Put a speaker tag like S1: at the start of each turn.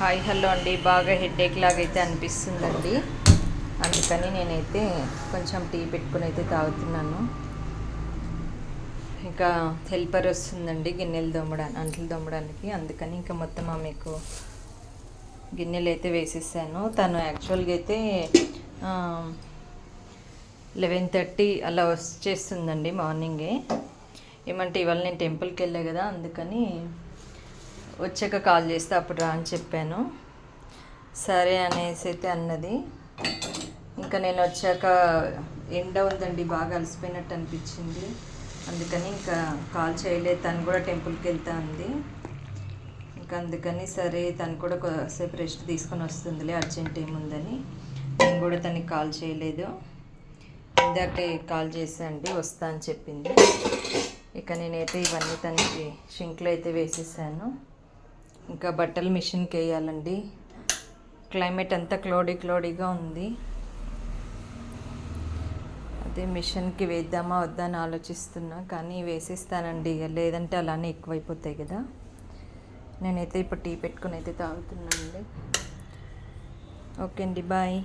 S1: Hi hello అండి బాగా headache లాగా అయితే అనిపిస్తుందండి. అందుకని నేనైతే కొంచెం టీ పెట్టుకుని అయితే తాగుతున్నాను. ఇంకా హెల్పర్ వస్తుందండి గిన్నెలు దొమ్మడానికి అంట్లు దొమ్మడానికి అందుకని ఇంకా మొత్తం ఆమెకు గిన్నెలు అయితే వేసేసాను. తను యాక్చువల్గా అయితే లెవెన్ థర్టీ అలా వచ్చేస్తుందండి మార్నింగే ఏమంటే ఇవాళ నేను టెంపుల్కి వెళ్ళా కదా అందుకని వచ్చాక కాల్ చేస్తే అప్పుడు రా అని చెప్పాను. సరే అనేసి అయితే అన్నది. ఇంకా నేను వచ్చాక ఎండ ఉందండి బాగా అలసిపోయినట్టు అనిపించింది. అందుకని ఇంకా కాల్ చేయలేదు. తను కూడా టెంపుల్కి వెళ్తా ఉంది ఇంకా అందుకని సరే తను కూడా కొద్దిసేపు రెస్ట్ తీసుకొని వస్తుందిలే అర్జెంట్ ఏముందని. నేను కూడా తనకి కాల్ చేయలేదు. ఇందాకే కాల్ చేసండి వస్తా అని చెప్పింది. ఇక నేనైతే ఇవన్నీ తనకి షింక్లో అయితే వేసేసాను. ఇంకా బట్టలు మిషన్కి వేయాలండి. క్లైమేట్ అంతా క్లోడీ క్లోడీగా ఉంది. అదే మిషన్కి వేద్దామా వద్దా అని ఆలోచిస్తున్నా కానీ వేసేస్తానండి ఇక. లేదంటే అలానే ఎక్కువైపోతాయి కదా. నేనైతే ఇప్పుడు టీ పెట్టుకుని అయితే తాగుతున్నానండి. ఓకే అండి బాయ్.